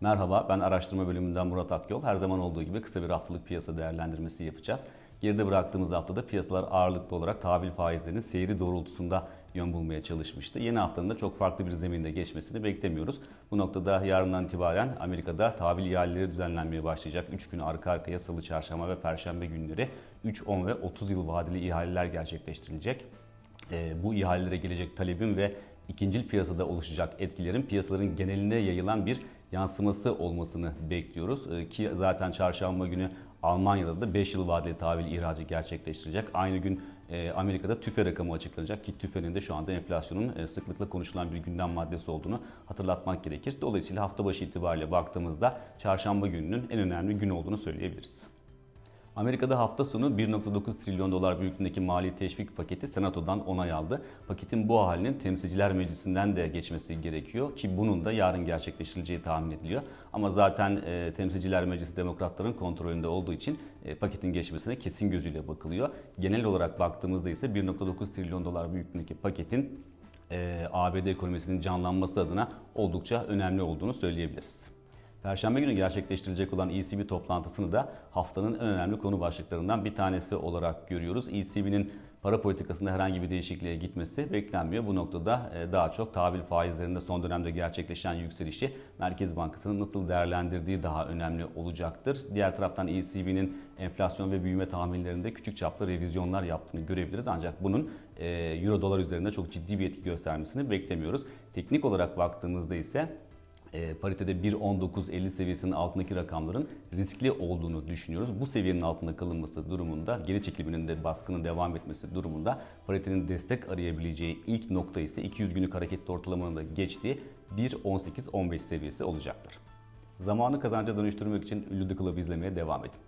Merhaba, ben araştırma bölümünden Murat Akyol. Her zaman olduğu gibi kısa bir haftalık piyasa değerlendirmesi yapacağız. Geride bıraktığımız haftada piyasalar ağırlıklı olarak tahvil faizlerinin seyri doğrultusunda yön bulmaya çalışmıştı. Yeni haftanın da çok farklı bir zeminde geçmesini beklemiyoruz. Bu noktada yarından itibaren Amerika'da tahvil ihaleleri düzenlenmeye başlayacak. 3 gün arka arkaya salı, çarşamba ve perşembe günleri 3, 10 ve 30 yıl vadeli ihaleler gerçekleştirilecek. Ee, bu ihalelere gelecek talebin ve ikincil piyasada oluşacak etkilerin piyasaların geneline yayılan bir yansıması olmasını bekliyoruz. Ee, Ki zaten çarşamba günü Almanya'da da 5 yıl vadeli tahvil ihracı gerçekleştirecek. Aynı gün e, Amerika'da tüfe rakamı açıklanacak ki tüfenin de şu anda enflasyonun e, sıklıkla konuşulan bir gündem maddesi olduğunu hatırlatmak gerekir. Dolayısıyla hafta başı itibariyle baktığımızda çarşamba gününün en önemli gün olduğunu söyleyebiliriz. Amerika'da hafta sonu 1.9 trilyon dolar büyüklüğündeki mali teşvik paketi senatodan onay aldı. Paketin bu halinin temsilciler meclisinden de geçmesi gerekiyor ki bunun da yarın gerçekleştirileceği tahmin ediliyor. Ama zaten e, temsilciler meclisi demokratların kontrolünde olduğu için e, paketin geçmesine kesin gözüyle bakılıyor. Genel olarak baktığımızda ise 1.9 trilyon dolar büyüklüğündeki paketin e, ABD ekonomisinin canlanması adına oldukça önemli olduğunu söyleyebiliriz. Perşembe günü gerçekleştirilecek olan ECB toplantısını da haftanın en önemli konu başlıklarından bir tanesi olarak görüyoruz. ECB'nin para politikasında herhangi bir değişikliğe gitmesi beklenmiyor. Bu noktada e, daha çok tahvil faizlerinde son dönemde gerçekleşen yükselişi Merkez Bankası'nın nasıl değerlendirdiği daha önemli olacaktır. Diğer taraftan ECB'nin enflasyon ve büyüme tahminlerinde küçük çaplı revizyonlar yaptığını görebiliriz. Ancak bunun e, Euro dolar üzerinde çok ciddi bir etki göstermesini beklemiyoruz. Teknik olarak baktığımızda ise e, paritede 1.19.50 seviyesinin altındaki rakamların riskli olduğunu düşünüyoruz. Bu seviyenin altında kalınması durumunda, geri çekilmenin de baskının devam etmesi durumunda paritenin destek arayabileceği ilk nokta ise 200 günlük hareketli ortalamanın da geçtiği 1.18.15 seviyesi olacaktır. Zamanı kazanca dönüştürmek için Ünlü The izlemeye devam edin.